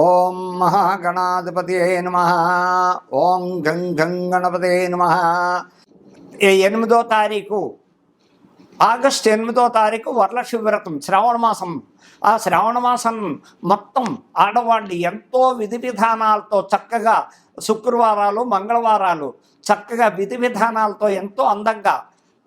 ఓం మహాగణాధిపతియే నమ. ఓం గం గం గణపతే నమ. ఎనిమిదో తారీఖు ఆగస్టు ఎనిమిదో తారీఖు వరలక్ష్మి వ్రతం శ్రావణ మాసం. ఆ శ్రావణ మాసం మొత్తం ఆడవాళ్ళు ఎంతో విధి విధానాలతో చక్కగా శుక్రవారాలు మంగళవారాలు చక్కగా విధి విధానాలతో ఎంతో అందంగా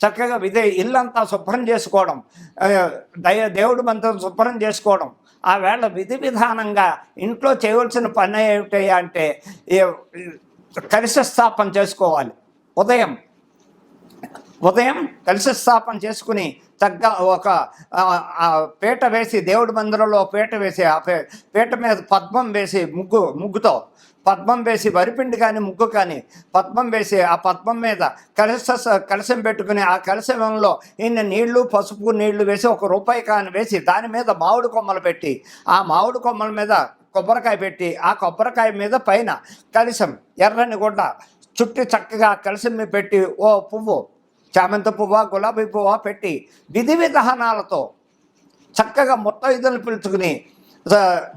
చక్కగా విధే ఇల్లంతా శుభ్రం చేసుకోవడం దయ దేవుడి మంత్రం శుభ్రం చేసుకోవడం ఆ వేళ విధి విధానంగా ఇంట్లో చేయవలసిన పని ఏమిటి అంటే ఏ- స్థాపన చేసుకోవాలి. ఉదయం ఉదయం కలిసి స్థాపన చేసుకుని తగ్గ ఒక పీట వేసి దేవుడి మందిరంలో పీట వేసి ఆ పే- పీట మీద పద్మం వేసి ముగ్గు ముగ్గుతో పద్మం వేసి వరిపిండి కానీ ముగ్గు కానీ పద్మం వేసి ఆ పద్మం మీద కలశ కలసం పెట్టుకుని ఆ కలశంలో ఇన్ని నీళ్ళు పసుపు నీళ్ళు వేసి ఒక రూపాయి కాని వేసి దాని మీద మామిడి కొమ్మలు పెట్టి ఆ మామిడి కొమ్మల మీద కొబ్బరికాయ పెట్టి ఆ కొబ్బరికాయ మీద పైన కలశం ఎర్రని గుడ్డ చుట్టి చక్కగా కలశం పెట్టి ఓ పువ్వు చామంతి పువ్వ గులాబీ పువ్వ పెట్టి విధి విధానాలతో చక్కగా ముత్తైదులు పిలుచుకుని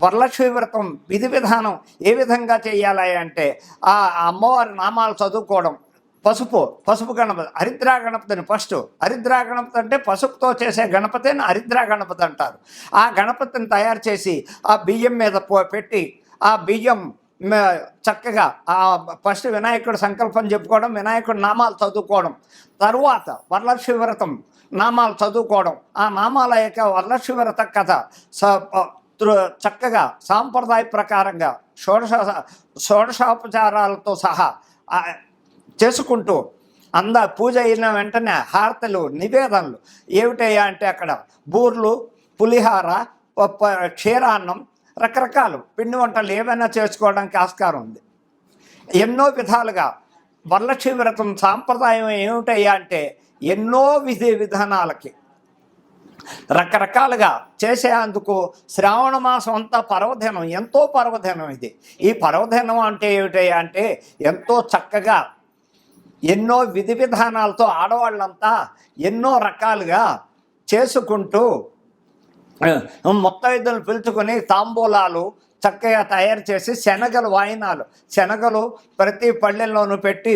వరలక్ష్మి వ్రతం విధి విధానం ఏ విధంగా చేయాలి అంటే ఆ అమ్మవారి నామాలు చదువుకోవడం. పసుపు పసుపు గణపతి హరిద్రా గణపతిని ఫస్ట్. హరిద్రా గణపతి అంటే పసుపుతో చేసే గణపతిని హరిద్రా గణపతి అంటారు. ఆ గణపతిని తయారు చేసి ఆ బియ్యం మీద పెట్టి ఆ బియ్యం చక్కగా ఆ ఫస్ట్ వినాయకుడు సంకల్పం చెప్పుకోవడం వినాయకుడు నామాలు చదువుకోవడం తరువాత వరలక్ష్మి వ్రతం నామాలు చదువుకోవడం. ఆ నామాల యొక్క వరలక్ష్మి వ్రత కథ స చక్కగా సాంప్రదాయ ప్రకారంగా షోడశ షోడశోపచారాలతో సహా చేసుకుంటూ అంద పూజ అయిన వెంటనే హారతలు నివేదనలు ఏమిటయ్యా అంటే అక్కడ బూర్లు పులిహార క్షీరాన్నం రకరకాలు పిండి వంటలు ఏమైనా చేసుకోవడానికి ఆస్కారం ఉంది. ఎన్నో విధాలుగా వరలక్ష్మి వ్రతం సాంప్రదాయం ఏమిటయ్యా అంటే ఎన్నో విధి విధానాలకి రకరకాలుగా చేసేందుకు శ్రావణ మాసం అంతా పర్వదినం ఎంతో పర్వదినం ఇది. ఈ పర్వదినం అంటే ఏమిటయ్యా అంటే ఎంతో చక్కగా ఎన్నో విధి విధానాలతో ఆడవాళ్ళంతా ఎన్నో రకాలుగా చేసుకుంటూ ముత్తైదులు పిలుచుకొని తాంబూలాలు చక్కగా తయారు చేసి శనగలు వాయినాలు. శనగలు ప్రతి పల్లెల్లోనూ పెట్టి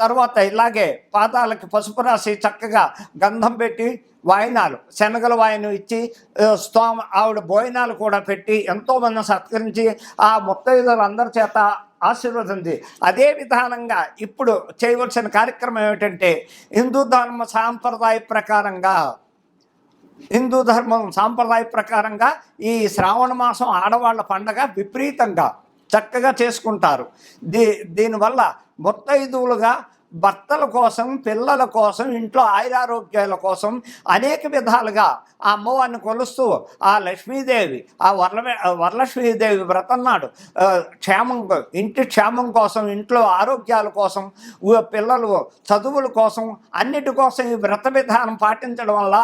తర్వాత ఇలాగే పాదాలకి పసుపు రాసి చక్కగా గంధం పెట్టి వాయినాలు శనగల వాయినం ఇచ్చి స్తోమ ఆవిడ భోజనాలు కూడా పెట్టి ఎంతోమంది సత్కరించి ఆ ముత్తైదులందరి చేత ఆశీర్వదింది. అదే విధానంగా ఇప్పుడు చేయవలసిన కార్యక్రమం ఏమిటంటే హిందూ ధర్మ సాంప్రదాయ ప్రకారంగా హిందూ ధర్మం సాంప్రదాయ ప్రకారంగా ఈ శ్రావణ మాసం ఆడవాళ్ళ పండగ విపరీతంగా. చక్కగా చేసుకుంటారు. దీ దీనివల్ల ముత్తైదువులుగా భర్తల కోసం పిల్లల కోసం ఇంట్లో ఆయురారోగ్యాల కోసం అనేక విధాలుగా ఆ అమ్మవారిని కొలుస్తూ ఆ లక్ష్మీదేవి ఆ వరల వరలక్ష్మీదేవి వ్రతం నాడు క్షేమం ఇంటి క్షేమం కోసం ఇంట్లో ఆరోగ్యాల కోసం పిల్లలు చదువుల కోసం అన్నిటి కోసం ఈ వ్రత విధానం పాటించడం వల్ల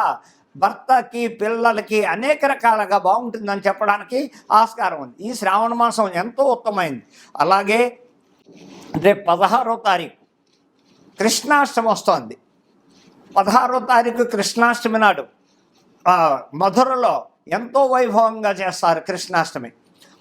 భర్తకి పిల్లలకి అనేక రకాలుగా బాగుంటుందని చెప్పడానికి ఆస్కారం ఉంది. ఈ శ్రావణ మాసం ఎంతో ఉత్తమైంది అలాగే రేపు పదహారో తారీఖు కృష్ణాష్టమి వస్తోంది. పదహారో తారీఖు కృష్ణాష్టమి నాడు మధురలో ఎంతో వైభవంగా చేస్తారు కృష్ణాష్టమి.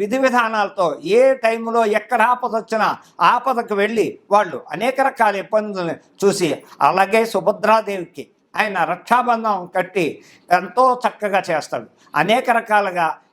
విధి విధానాలతో ఏ టైంలో ఎక్కడ ఆపద వచ్చినా ఆపదకు వెళ్ళి వాళ్ళు అనేక రకాల ఇబ్బందులను చూసి అలాగే సుభద్రాదేవికి ఆయన రక్షాబంధం కట్టి ఎంతో చక్కగా చేస్తాడు. అనేక రకాలుగా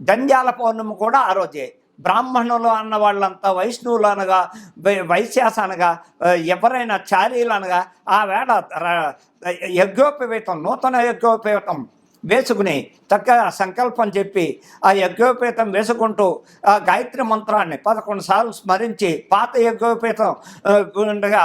జంజాల పౌర్ణమి కూడా ఆ రోజే. బ్రాహ్మణులు అన్న వాళ్ళంతా వైష్ణవులు అనగా వైశ్యాస అనగా ఎవరైనా చారీలు అనగా ఆ వేళ యజ్ఞోపవేతం నూతన యజ్ఞోపవేతం వేసుకుని చక్కగా సంకల్పం చెప్పి ఆ యజ్ఞోపేతం వేసుకుంటూ ఆ గాయత్రి మంత్రాన్ని పదకొండు సార్లు స్మరించి పాత యజ్ఞోపేతం ఉండగా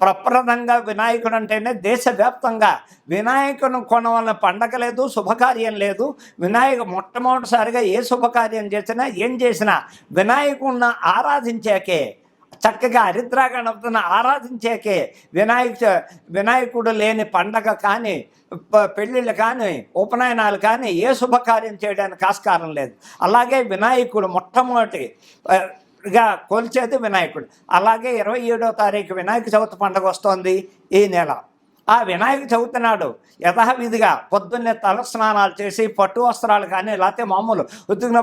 ప్రప్రదంగా వినాయకుడు అంటేనే దేశవ్యాప్తంగా వినాయకుని కొనవలన పండగ లేదు శుభకార్యం లేదు. వినాయక మొట్టమొదటిసారిగా ఏ శుభకార్యం చేసినా ఏం చేసినా వినాయకుడిని ఆరాధించాకే చక్కగా హరిద్రా గణపతిని ఆరాధించాకే వినాయక వినాయకుడు లేని పండగ కానీ పెళ్ళిళ్ళు కానీ ఉపనయనాలు కానీ ఏ శుభకార్యం చేయడానికి ఆస్కారం లేదు. అలాగే వినాయకుడు మొట్టమొదటి గా కొలిచేది వినాయకుడు. అలాగే ఇరవై ఏడో తారీఖు వినాయక చవితి పండుగ వస్తోంది ఈ నెల. ఆ వినాయక చవితి నాడు యథావిధిగా పొద్దున్నే తల స్నానాలు చేసి పట్టు వస్త్రాలు కానీ లేకపోతే మామూలు ఉద్దిగ్న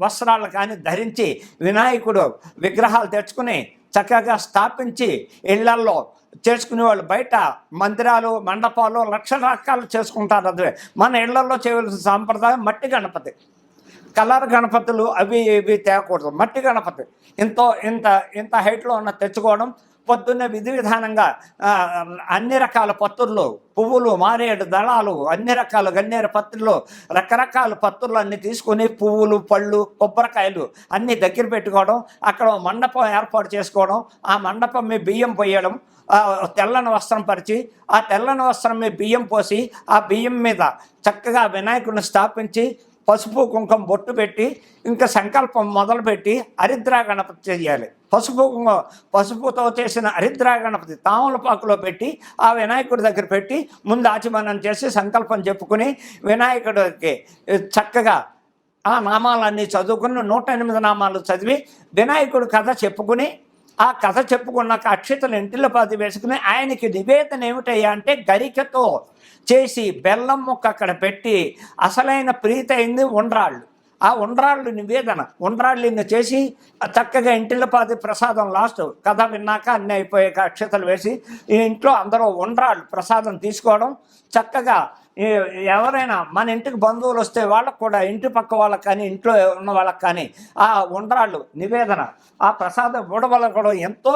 వస్త్రాలు కానీ ధరించి వినాయకుడు విగ్రహాలు తెచ్చుకుని చక్కగా స్థాపించి ఇళ్ళల్లో చేసుకునే వాళ్ళు బయట మందిరాలు మండపాలు లక్ష రకాలు చేసుకుంటారు. అదే మన ఇళ్ళలో చేయవలసిన సాంప్రదాయం మట్టి గణపతి. కలర్ గణపతులు అవి ఇవి తేకూడదు మట్టి గణపతి. ఇంతో ఇంత ఇంత హైట్లో ఉన్న తెచ్చుకోవడం పొద్దున్నే విధి విధానంగా అన్ని రకాల పత్తుర్లు పువ్వులు మారేడు దళాలు అన్ని రకాల గన్నేరు పత్రులు రకరకాల పత్రులు అన్నీ తీసుకొని పువ్వులు పళ్ళు కొబ్బరికాయలు అన్నీ దగ్గర పెట్టుకోవడం అక్కడ మండపం ఏర్పాటు చేసుకోవడం ఆ మండపం మీ బియ్యం పోయడం తెల్లని వస్త్రం పరిచి ఆ తెల్లని వస్త్రం మీద బియ్యం పోసి ఆ బియ్యం మీద చక్కగా వినాయకుడిని స్థాపించి పసుపు కుంకుమ బొట్టు పెట్టి ఇంకా సంకల్పం మొదలుపెట్టి హరిద్రా గణపతి చేయాలి. పసుపు కుంకుమ పసుపుతో చేసిన హరిద్రా గణపతి తామలపాకులో పెట్టి ఆ వినాయకుడి దగ్గర పెట్టి ముందు ఆచమనం చేసి సంకల్పం చెప్పుకుని వినాయకుడికి చక్కగా ఆ నామాలన్నీ చదువుకుని నూట ఎనిమిది నామాలు చదివి వినాయకుడి కథ చెప్పుకుని ఆ కథ చెప్పుకున్నాక అక్షతలు ఇంటిలో పది వేసుకుని ఆయనకి నివేదన ఏమిటయ్యా అంటే గరికతో చేసి బెల్లం ముక్క అక్కడ పెట్టి అసలైన ప్రీతి అయింది ఉండ్రాళ్ళు. ఆ ఉండ్రాళ్ళు నివేదన ఉండ్రాళ్ళు చేసి చక్కగా ఇంటిలో ప్రసాదం లాస్ట్ కథ విన్నాక అన్నీ అయిపోయాక అక్షతలు వేసి ఇంట్లో అందరూ ఉండ్రాళ్ళు ప్రసాదం తీసుకోవడం చక్కగా ఎవరైనా మన ఇంటికి బంధువులు వస్తే వాళ్ళకు కూడా ఇంటి పక్క వాళ్ళకి కానీ ఇంట్లో ఉన్న వాళ్ళకి కానీ ఆ ఉండరాళ్ళు నివేదన ఆ ప్రసాదం ఇవ్వడం కూడా ఎంతో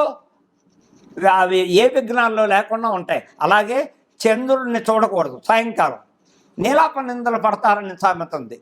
అవి ఏ విఘ్నాల్లో లేకుండా ఉంటాయి. అలాగే చంద్రుడిని చూడకూడదు సాయంకాలం. నీలాప నిందలు పడతారని సామెత ఉంది.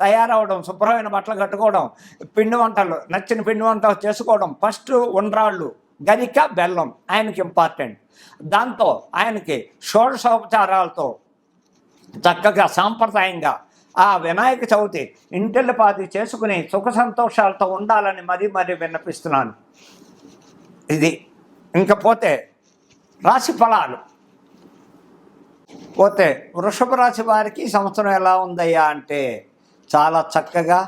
తయారవడం శుభ్రమైన బట్టలు కట్టుకోవడం పిండి వంటలు నచ్చిన పిండి వంటలు చేసుకోవడం. ఫస్ట్ ఉండ్రాళ్ళు గరిక బెల్లం ఆయనకి ఇంపార్టెంట్ దాంతో ఆయనకి షోడశోపచారాలతో చక్కగా సాంప్రదాయంగా ఆ వినాయక చవితి ఇంటిల్లిపాతి చేసుకుని సుఖ సంతోషాలతో ఉండాలని మరీ మరీ విన్నపిస్తున్నాను. ఇది ఇంకపోతే రాశి ఫలాలు. పోతే వృషభ రాశి వారికి సంవత్సరం ఎలా ఉందయ్యా అంటే చాలా చక్కగా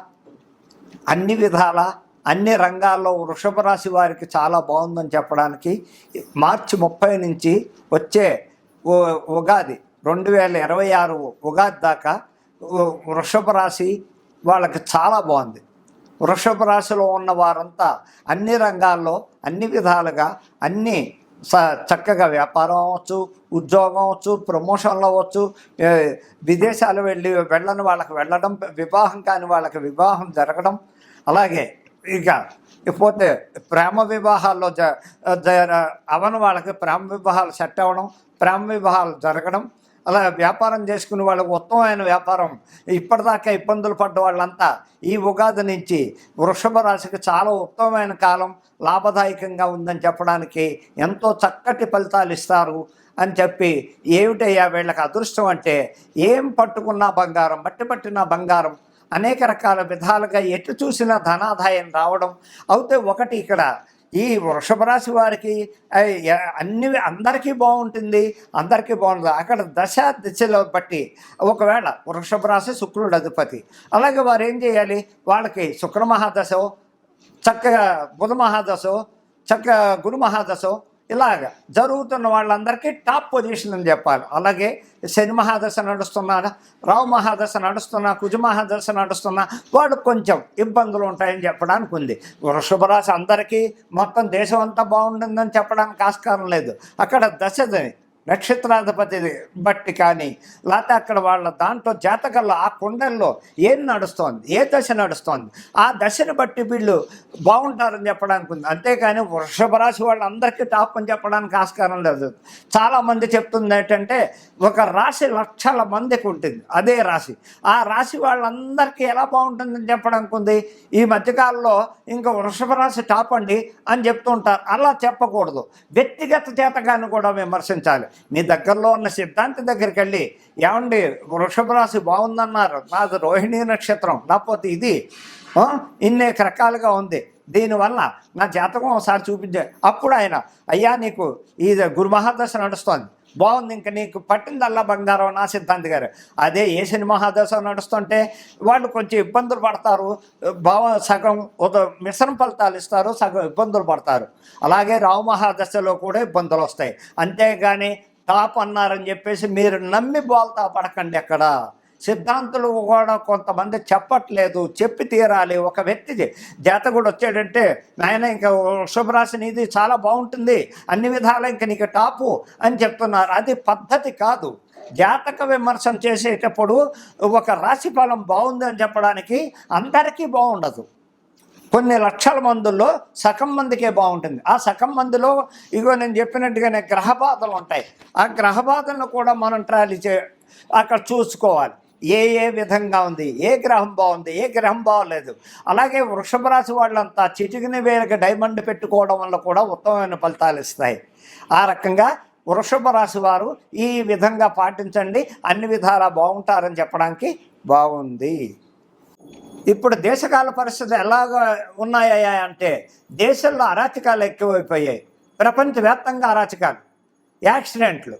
అన్ని విధాల అన్ని రంగాల్లో వృషభ రాశి వారికి చాలా బాగుందని చెప్పడానికి మార్చి ముప్పై నుంచి వచ్చే ఉగాది రెండు వేల ఇరవై ఆరు ఉగాది దాకా వృషభ రాశి వాళ్ళకి చాలా బాగుంది. వృషభ రాశిలో ఉన్న వారంతా అన్ని రంగాల్లో అన్ని విధాలుగా అన్ని చక్కగా వ్యాపారం అవ్వచ్చు ఉద్యోగం అవ్వచ్చు ప్రమోషన్లు అవ్వచ్చు విదేశాలు వెళ్ళి వెళ్ళని వాళ్ళకి వెళ్ళడం వివాహం కాని వాళ్ళకి వివాహం జరగడం అలాగే ఇక పోతే ప్రేమ వివాహాల్లో జ జ- అవని వాళ్ళకి ప్రేమ వివాహాలు సెట్ అవ్వడం ప్రేమ వివాహాలు జరగడం అలా వ్యాపారం చేసుకునే వాళ్ళకి ఉత్తమమైన వ్యాపారం. ఇప్పటిదాకా ఇబ్బందులు పడ్డ వాళ్ళంతా ఈ ఉగాది నుంచి వృషభ రాశికి చాలా ఉత్తమమైన కాలం లాభదాయకంగా ఉందని చెప్పడానికి ఎంతో చక్కటి ఫలితాలు ఇస్తారు అని చెప్పి ఏమిటయ్యా వీళ్ళకి అదృష్టం అంటే ఏం పట్టుకున్నా బంగారం బట్టి పట్టిన బంగారం అనేక రకాల విధాలుగా ఎటు చూసినా ధనాదాయం రావడం. అయితే ఒకటి ఇక్కడ ఈ వృషభ రాశి వారికి అన్ని అందరికీ బాగుంటుంది అందరికీ బాగుంటుంది. అక్కడ దశ దిశలో బట్టి ఒకవేళ వృషభ రాశి శుక్రుడు అధిపతి అలాగే వారు ఏం చేయాలి? వాళ్ళకి శుక్ర మహాదశ చక్కగా బుధ మహాదశో చక్కగా గురు మహాదశ ఇలాగ జరుగుతున్న వాళ్ళందరికీ టాప్ పొజిషన్ అని చెప్పాలి. అలాగే శని మహాదశ నడుస్తున్నాడా రావు మహాదశ నడుస్తున్నా కుజ మహాదశ నడుస్తున్నా వాడు కొంచెం ఇబ్బందులు ఉంటాయని చెప్పడానికి ఉంది. వృషభ రాశి అందరికీ మొత్తం దేశం అంతా బాగుంటుందని చెప్పడానికి ఆస్కారం లేదు. అక్కడ దశదని నక్షత్రాధిపతి బట్టి కానీ లేకపోతే అక్కడ వాళ్ళ దాంట్లో జాతకంలో ఆ కుండల్లో ఏం నడుస్తోంది? ఏ దశ నడుస్తోంది? ఆ దశను బట్టి వీళ్ళు బాగుంటారని చెప్పడానికి ఉంది. అంతేకాని వృషభ రాశి వాళ్ళందరికీ టాప్ అని చెప్పడానికి ఆస్కారం లేదు. చాలామంది చెప్తుంది ఏంటంటే ఒక రాశి లక్షల మందికి ఉంటుంది. అదే రాశి. ఆ రాశి వాళ్ళందరికీ ఎలా బాగుంటుందని చెప్పడానికి ఉంది? ఈ మధ్యకాలంలో ఇంకా వృషభ రాశి టాప్ అండి అని చెప్తుంటారు అలా చెప్పకూడదు. వ్యక్తిగత చేతగాన్ని కూడా విమర్శించాలి. మీ దగ్గరలో ఉన్న సిద్ధాంతి దగ్గరికి వెళ్ళి ఏమండి వృషభ రాశి బాగుందన్నారు. నాది రోహిణీ నక్షత్రం. లేకపోతే ఇది ఆ, ఇన్ని రకాలుగా ఉంది. దీనివల్ల నా జాతకం ఒకసారి చూపించే. అప్పుడు ఆయన అయ్యా నీకు ఇది గురు మహాదశ నడుస్తోంది. బాగుంది. ఇంకా నీకు పట్టిందల్లా బంగారం? నా సిద్ధాంతి గారు. అదే ఏ సినిమా మహాదశ నడుస్తుంటే వాళ్ళు కొంచెం ఇబ్బందులు పడతారు. భావ సగం ఒక మిశ్రమ ఫలితాలు ఇస్తారు సగం ఇబ్బందులు పడతారు. అలాగే రావు మహాదశలో కూడా ఇబ్బందులు వస్తాయి. అంతేగాని టాప్ అన్నారని చెప్పేసి మీరు నమ్మి బోల్తా పడకండి ఎక్కడ. సిద్ధాంతులు కూడా కొంతమంది చెప్పట్లేదు చెప్పి తీరాలి. ఒక వ్యక్తి జాతకుడు వచ్చాడంటే నాయన ఇంకా వృషభరాశి నీది చాలా బాగుంటుంది. అన్ని విధాలు ఇంకా నీకు టాపు అని చెప్తున్నారు. అది పద్ధతి కాదు. జాతక విమర్శన చేసేటప్పుడు ఒక రాశి ఫలం బాగుంది అని చెప్పడానికి అందరికీ బాగుండదు. కొన్ని లక్షల మందుల్లో సగం మందికే బాగుంటుంది. ఆ సగం మందిలో ఇగో నేను చెప్పినట్టుగానే గ్రహబాధలు ఉంటాయి. ఆ గ్రహబాధలను కూడా మనం ట్రాలీ చే అక్కడ చూసుకోవాలి. ఏ ఏ విధంగా ఉంది? ఏ గ్రహం బాగుంది? ఏ గ్రహం బాగోలేదు? అలాగే వృషభ రాశి వాళ్ళంతా చిటికిన వేలకు డైమండ్ పెట్టుకోవడం వల్ల కూడా ఉత్తమమైన ఫలితాలు ఇస్తాయి. ఆ రకంగా వృషభ రాశి వారు ఈ విధంగా పాటించండి. అన్ని విధాలా బాగుంటారని చెప్పడానికి బాగుంది. ఇప్పుడు దేశకాల పరిస్థితులు ఎలాగ ఉన్నాయా అంటే దేశంలో అరాచకాలు ఎక్కువైపోయాయి. ప్రపంచవ్యాప్తంగా అరాచకాలు యాక్సిడెంట్లు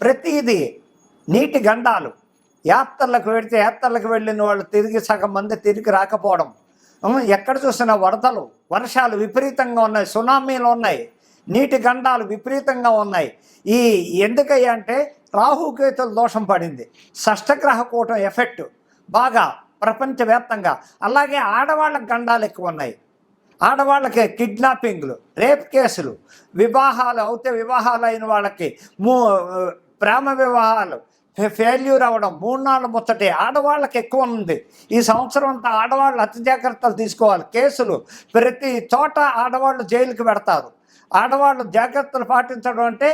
ప్రతిదీ నీటి గండాలు యాత్రలకు వెడితే యాత్రలకు వెళ్ళిన వాళ్ళు తిరిగి సగం మంది తిరిగి రాకపోవడం. ఎక్కడ చూసినా వరదలు వర్షాలు విపరీతంగా ఉన్నాయి సునామీలు ఉన్నాయి నీటి గండాలు విపరీతంగా ఉన్నాయి. ఈ ఎందుకయ్యా అంటే రాహుకేతుల దోషం పడింది. షష్టగ్రహ కూటం ఎఫెక్ట్ బాగా ప్రపంచవ్యాప్తంగా. అలాగే ఆడవాళ్ళ గండాలు ఎక్కువ ఉన్నాయి. ఆడవాళ్ళకి కిడ్నాపింగ్లు రేప్ కేసులు వివాహాలు అవుతే వివాహాలు అయిన వాళ్ళకి మూ ప్రేమ వివాహాలు ఫెయిల్యూర్ అవ్వడం మూడు నాలుగు ముచ్చటి ఆడవాళ్ళకి ఎక్కువ ఉంది. ఈ సంవత్సరం అంతా ఆడవాళ్ళు అతి జాగ్రత్తలు తీసుకోవాలి. కేసులు ప్రతి చోట ఆడవాళ్ళు జైలుకి పెడతారు. ఆడవాళ్ళు జాగ్రత్తలు పాటించడం అంటే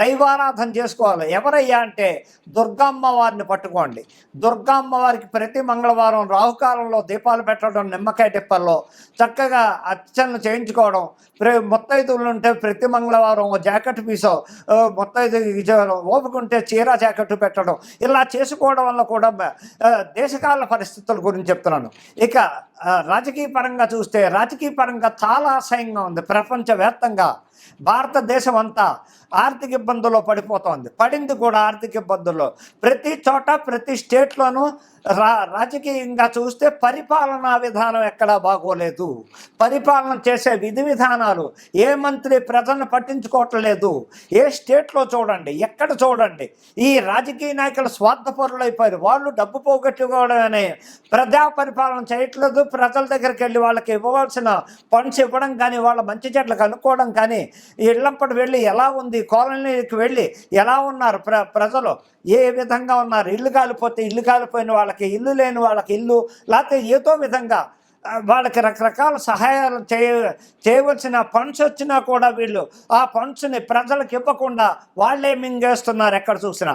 దైవారాధన చేసుకోవాలి. ఎవరయ్యా అంటే దుర్గామ్మవారిని పట్టుకోండి. దుర్గామ్మవారికి ప్రతి మంగళవారం రాహుకాలంలో దీపాలు పెట్టడం నిమ్మకాయ టిప్పల్లో చక్కగా అర్చనలు చేయించుకోవడం ప్ర మొత్తైదువులు ఉంటే ప్రతి మంగళవారం ఓ జాకెట్ పీసో మొత్తైదు ఓపుకుంటే చీర జాకెట్ పెట్టడం ఇలా చేసుకోవడం వల్ల కూడా దేశకాల పరిస్థితుల గురించి చెప్తున్నాను. ఇక రాజకీయ పరంగా చూస్తే రాజకీయ పరంగా చాలా అసహ్యంగా ఉంది ప్రపంచవ్యాప్తంగా. భారతదేశం అంతా ఆర్థిక ఇబ్బందుల్లో పడిపోతోంది. పడింది కూడా ఆర్థిక ఇబ్బందుల్లో. ప్రతి చోట ప్రతి స్టేట్లోనూ రా రాజకీయంగా చూస్తే పరిపాలనా విధానం ఎక్కడా బాగోలేదు. పరిపాలన చేసే విధి విధానాలు ఏ మంత్రి ప్రజలను పట్టించుకోవట్లేదు. ఏ స్టేట్లో చూడండి ఎక్కడ చూడండి ఈ రాజకీయ నాయకులు స్వార్థపరులు అయిపోయారు వాళ్ళు డబ్బు పోగొట్టుకోవడమే ప్రజా పరిపాలన చేయట్లేదు. ప్రజల దగ్గరికి వెళ్ళి వాళ్ళకి ఇవ్వవలసిన ఫండ్స్ ఇవ్వడం కానీ వాళ్ళ మంచి చెట్లు కనుక్కోవడం కానీ ఇళ్ళంపటి వెళ్ళి ఎలా ఉంది? కాలనీకి వెళ్ళి ఎలా ఉన్నారు ప్ర ప్రజలు? ఏ విధంగా ఉన్నారు? ఇల్లు కాలిపోతే ఇల్లు కాలిపోయిన వాళ్ళకి ఇల్లు లేని వాళ్ళకి ఇల్లు లేకపోతే ఏదో విధంగా వాళ్ళకి రకరకాల సహాయాలు చేయ చేయవలసిన ఫండ్స్ వచ్చినా కూడా వీళ్ళు ఆ ఫండ్స్ని ప్రజలకు ఇవ్వకుండా వాళ్ళే మింగేస్తున్నారు ఎక్కడ చూసినా.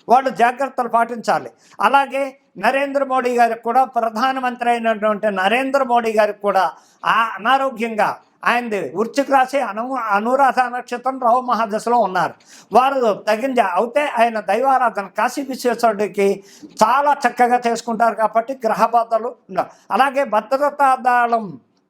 వాళ్ళు జాగ్రత్తలు పాటించాలి. అలాగే నరేంద్ర మోడీ గారికి కూడా ప్రధానమంత్రి అయినటువంటి నరేంద్ర మోడీ గారికి కూడా ఆ అనారోగ్యంగా ఆయనది వృశ్చిక రాశి అను అనురాధ నక్షత్రం రావు మహాదశలో ఉన్నారు. వారు తగిన అయితే ఆయన దైవారాధన కాశీ విశ్వేశ్వరుడికి చాలా చక్కగా చేసుకుంటారు కాబట్టి గ్రహ బాధలు అలాగే భద్రతా దళం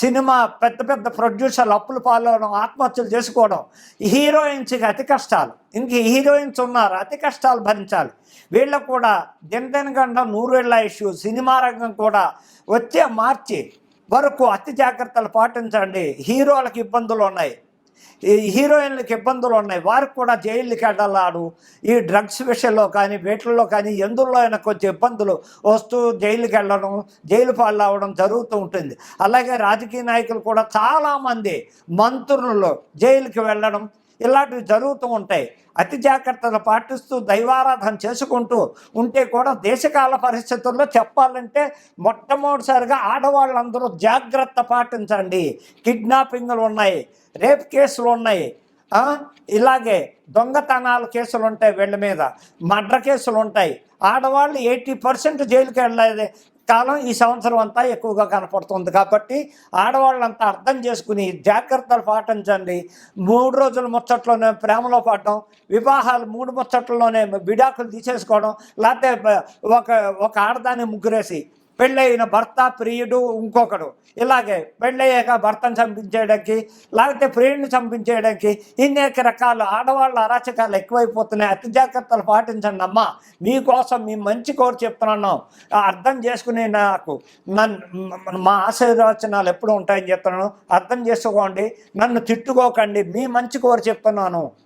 సినిమా పెద్ద పెద్ద ప్రొడ్యూసర్లు అప్పులు పాలవడం ఆత్మహత్యలు చేసుకోవడం హీరోయిన్స్కి అతి కష్టాలు. ఇంక హీరోయిన్స్ ఉన్నారు అతి కష్టాలు భరించాలి. వీళ్ళకు కూడా దినదినగంట నూరేళ్ళ ఇష్యూ సినిమా రంగం కూడా వచ్చే మార్చి వరకు అతి జాగ్రత్తలు పాటించండి. హీరోలకు ఇబ్బందులు ఉన్నాయి. ఈ హీరోయిన్లకు ఇబ్బందులు ఉన్నాయి. వారికి కూడా జైలుకి వెళ్ళాడు ఈ డ్రగ్స్ విషయంలో కానీ వీటిల్లో కానీ ఎందులో అయినా కొంచెం ఇబ్బందులు వస్తూ జైలుకి వెళ్ళడం జైలు పాలు జరుగుతూ ఉంటుంది. అలాగే రాజకీయ నాయకులు కూడా చాలామంది మంత్రులు జైలుకి వెళ్ళడం ఇలాంటివి జరుగుతూ ఉంటాయి. అతి జాగ్రత్తలు పాటిస్తూ దైవారాధన చేసుకుంటూ ఉంటే కూడా దేశకాల పరిస్థితుల్లో చెప్పాలంటే మొట్టమొదటిసారిగా ఆడవాళ్ళందరూ జాగ్రత్త పాటించండి. కిడ్నాపింగ్లు ఉన్నాయి రేప్ కేసులు ఉన్నాయి. ఇలాగే దొంగతనాల కేసులు ఉంటాయి వీళ్ళ మీద. మర్డర్ కేసులు ఉంటాయి. ఆడవాళ్ళు ఎయిటీ పర్సెంట్ జైలుకి వెళ్ళలేదు కాలం ఈ సంవత్సరం అంతా ఎక్కువగా కనపడుతుంది కాబట్టి ఆడవాళ్ళంతా అర్థం చేసుకుని జాగ్రత్తలు పాటించండి. మూడు రోజుల ముచ్చట్లోనే ప్రేమలో పడటం వివాహాలు మూడు ముచ్చట్లలోనే విడాకులు తీసేసుకోవడం లేకపోతే ఒక ఒక ఆడదాన్ని ముగ్గురేసి పెళ్ళయిన భర్త ప్రియుడు ఇంకొకడు. ఇలాగే పెళ్ళయ్యాక భర్తను చంపించేయడానికి లేకపోతే ప్రియుడిని చంపించేయడానికి ఇన్నేక రకాల ఆడవాళ్ళ అరాచకాలు ఎక్కువైపోతున్నాయి. అతి జాగ్రత్తలు పాటించండి అమ్మా. మీకోసం మీ మంచి కోరు చెప్తున్నాను. అర్థం చేసుకునే నాకు నన్ను మా ఆశీర్వచనాలు ఎప్పుడు ఉంటాయని చెప్తున్నాను. అర్థం చేసుకోండి. నన్ను తిట్టుకోకండి. మీ మంచి కోరు చెప్తున్నాను.